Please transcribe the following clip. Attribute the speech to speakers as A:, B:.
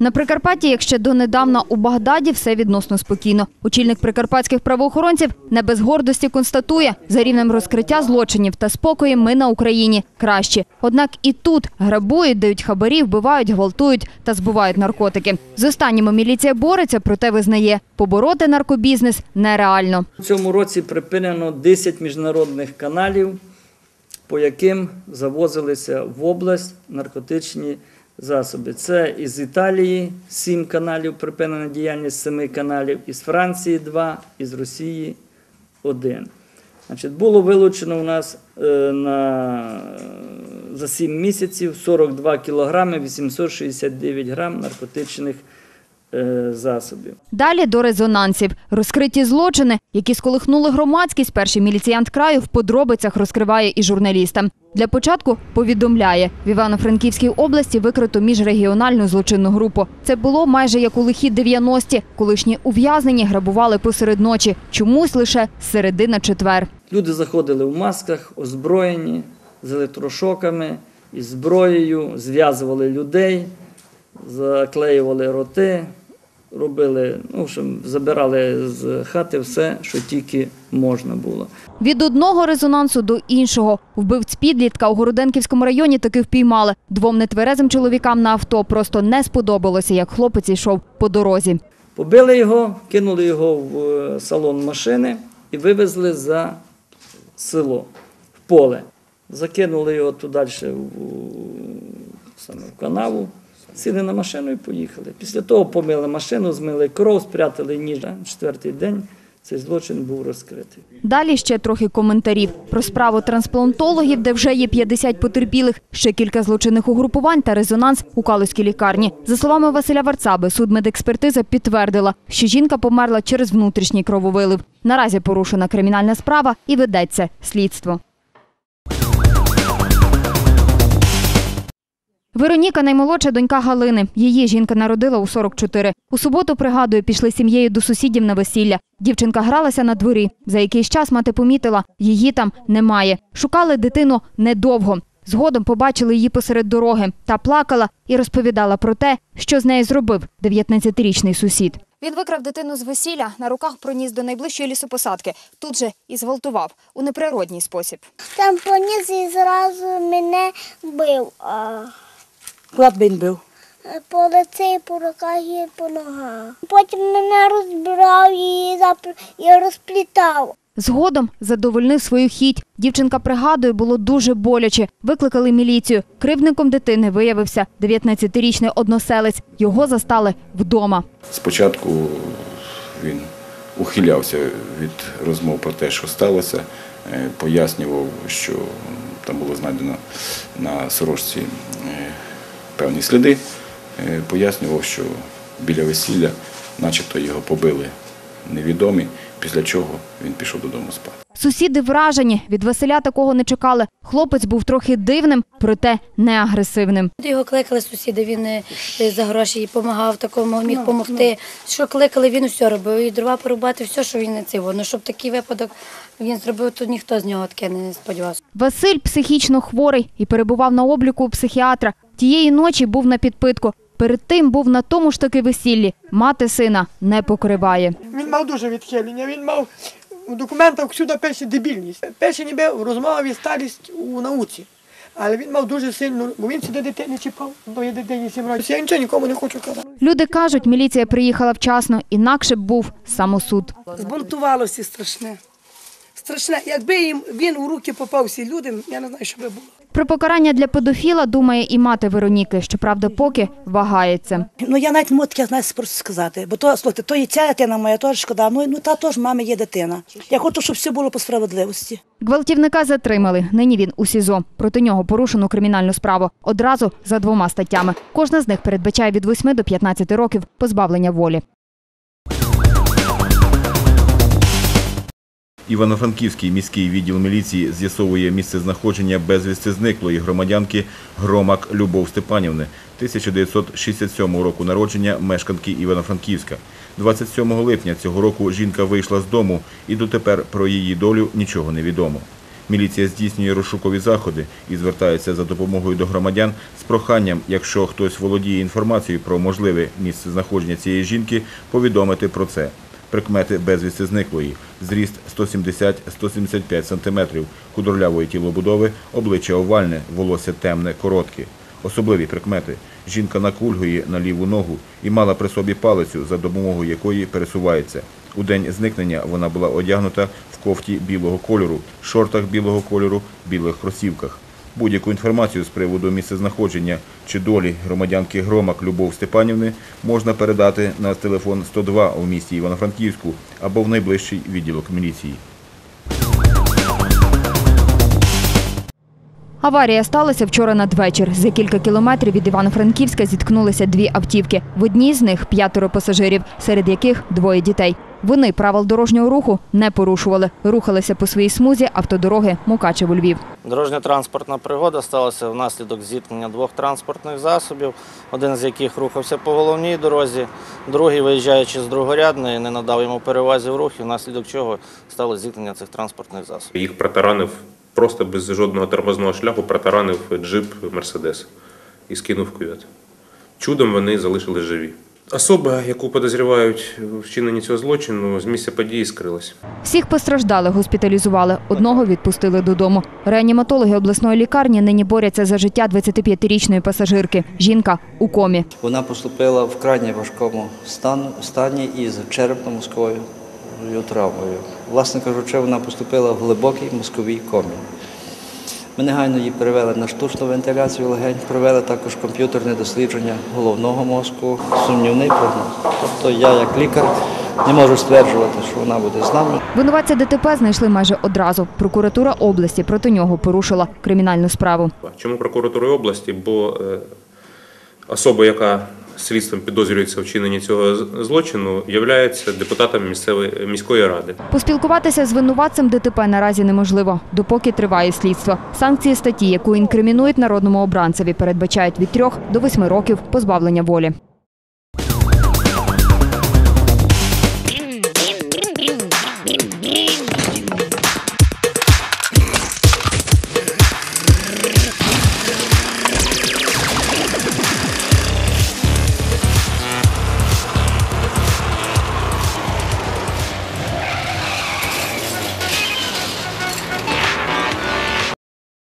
A: На Прикарпатті, як ще донедавна у Багдаді, все відносно спокійно. Очільник прикарпатських правоохоронців не без гордості констатує, за рівнем розкриття злочинів та спокою ми на Україні кращі. Однак і тут грабують, дають хабарі, вбивають, гвалтують та збувають наркотики. З останніми міліція бореться, проте визнає, побороти наркобізнес нереально.
B: У цьому році припинено 10 міжнародних каналів, по яким завозилися в область наркотичні засоби. Це із Італії 7 каналів, припинена діяльність 7 каналів, із Франції 2, із Росії 1. Значить, було вилучено у нас е, на, за 7 місяців 42 кілограми 869 грам наркотичних засобів.
A: Далі до резонансів. Розкриті злочини, які сколихнули громадськість, перший міліціянт краю в подробицях розкриває і журналістам. Для початку повідомляє, в Івано-Франківській області викрито міжрегіональну злочинну групу. Це було майже як у лихі 90-ті. Колишні ув'язнені грабували посеред ночі. Чомусь лише середина четвер.
B: Люди заходили в масках, озброєні, з електрошоками, із зброєю, зв'язували людей, заклеювали роти, робили, ну, що забирали з хати все, що тільки можна було.
A: Від одного резонансу до іншого. Вбивць підлітка у Городенківському районі таки впіймали. Двом нетверезим чоловікам на авто просто не сподобалося, як хлопець йшов по дорозі.
B: Побили його, кинули його в е, салон машини і вивезли за село, в поле. Закинули його туди далі в, саме в канаву, сіли на машину і поїхали. Після того помили машину, змили кров, спрятали ніж. На Четвертий день цей злочин був розкритий.
A: Далі ще трохи коментарів про справу трансплантологів, де вже є 50 потерпілих, ще кілька злочинних угрупувань та резонанс у Калузькій лікарні. За словами Василя Варцаби, судмедекспертиза підтвердила, що жінка померла через внутрішній крововилив. Наразі порушена кримінальна справа і ведеться слідство. Вероніка наймолодша донька Галини. Її жінка народила у 44. У суботу, пригадує, пішли сім'єю до сусідів на весілля. Дівчинка гралася на дворі. За якийсь час мати помітила, її там немає. Шукали дитину недовго. Згодом побачили її посеред дороги та плакала і розповідала про те, що з нею зробив 19-річний сусід. Він викрав дитину з весілля, на руках проніс до найближчої лісопосадки. Тут же і зґвалтував у неприродній спосіб.
C: Там поніс і зразу мене бив. А,
D: Куди б він бив?
C: по лице, по руках і по ногах. Потім мене розбирав і, розплітав.
A: Згодом задовольнив свою хіть. Дівчинка пригадує, було дуже боляче. Викликали міліцію. Кривдником дитини виявився 19-річний односелець. Його застали вдома.
E: Спочатку він ухилявся від розмов про те, що сталося, е, пояснював, що там було знайдено на сорочці е, певні сліди, Е, пояснював, що біля весілля начебто його побили невідомі, після чого він пішов додому спати.
A: Сусіди вражені. Від Василя такого не чекали. Хлопець був трохи дивним, проте не агресивним.
F: Його кликали сусіди, він е, за гроші допомагав такому, міг допомогти. Що кликали, він все робив. І дрова порубати, все, що він не цього. Ну, щоб такий випадок він зробив, то ніхто з нього таке не сподівався.
A: Василь психічно хворий і перебував на обліку у психіатра. Тієї ночі був на підпитку. Перед тим був на тому ж таки весіллі. Мати сина не покриває.
G: Він мав дуже відхилення. Він мав у документах всюди пише дебільність. Пише ніби в розмові старість у науці. Але він мав дуже сильну, бо він сюди дитини чіпав, до є дитині сім років. Я нічого нікому не хочу казати.
A: Люди кажуть, міліція приїхала вчасно, інакше б був самосуд.
D: Збунтувалося страшне. Страшне. Якби їм він у руки попав всі людям, я не знаю, що би було.
A: Про покарання для педофіла думає і мати Вероніки, щоправда, поки вагається.
H: Ну я навіть не можу таке знаєте, просто сказати. Бо то слухайте, то і ця дитина моя теж шкода. Ну, ну та теж мами є дитина. Я хочу, щоб все було по справедливості.
A: Гвалтівника затримали. Нині він у СІЗО. Проти нього порушено кримінальну справу. Одразу за двома статтями. Кожна з них передбачає від 8 до 15 років позбавлення волі.
I: Івано-Франківський міський відділ міліції з'ясовує місце знаходження безвісти зниклої громадянки Громак Любов Степанівни, 1967 року народження, мешканки Івано-Франківська. 27 липня цього року жінка вийшла з дому і дотепер про її долю нічого не відомо. Міліція здійснює розшукові заходи і звертається за допомогою до громадян з проханням, якщо хтось володіє інформацією про можливе місце знаходження цієї жінки, повідомити про це. Прикмети безвісти зниклої. Зріст 170-175 см, худорлявої тілобудови, обличчя овальне, волосся темне, коротке. Особливі прикмети. Жінка накульгує на ліву ногу і мала при собі палицю, за допомогою якої пересувається. У день зникнення вона була одягнута в кофті білого кольору, шортах білого кольору, білих кросівках. Будь-яку інформацію з приводу місцезнаходження чи долі громадянки Громак Любов Степанівни можна передати на телефон 102 у місті Івано-Франківську або в найближчий відділок міліції.
A: Аварія сталася вчора надвечір. За кілька кілометрів від Івано-Франківська зіткнулися дві автівки. В одній з них п'ятеро пасажирів, серед яких двоє дітей. Вони правил дорожнього руху не порушували. Рухалися по своїй смузі автодороги Мукачево-Львів.
J: Дорожньо-транспортна пригода сталася внаслідок зіткнення двох транспортних засобів, один з яких рухався по головній дорозі, другий, виїжджаючи з другорядної, не надав йому перевазі в рух, і внаслідок чого сталося зіткнення цих транспортних засобів.
K: Їх протаранив просто без жодного тормозного шляху, протаранив джип Мерседес і скинув кювет. Чудом вони залишились живі. Особа, яку підозрюють в вчиненні цього злочину, з місця події скрилась.
A: Всіх постраждалих госпіталізували, одного відпустили додому. Реаніматологи обласної лікарні нині борються за життя 25-річної пасажирки. Жінка у комі.
L: Вона поступила в крайне важкому стану, стані із черепно-мозковою травмою. Власне кажучи, вона поступила в глибокій мозковій комі. Ми негайно її перевели на штучну вентиляцію легень, провели також комп'ютерне дослідження головного мозку, сумнівний прогноз. Тобто я, як лікар, не можу стверджувати, що вона буде з нами.
A: Винуватця ДТП знайшли майже одразу. Прокуратура області проти нього порушила кримінальну справу.
K: Чому прокуратури області? Бо е, особа, яка слідством підозрюється вчинення цього злочину, є депутатом місцевої міської ради.
A: Поспілкуватися з винуватцем ДТП наразі неможливо, допоки триває слідство. Санкції статті, яку інкримінують народному обранцеві, передбачають від трьох до восьми років позбавлення волі.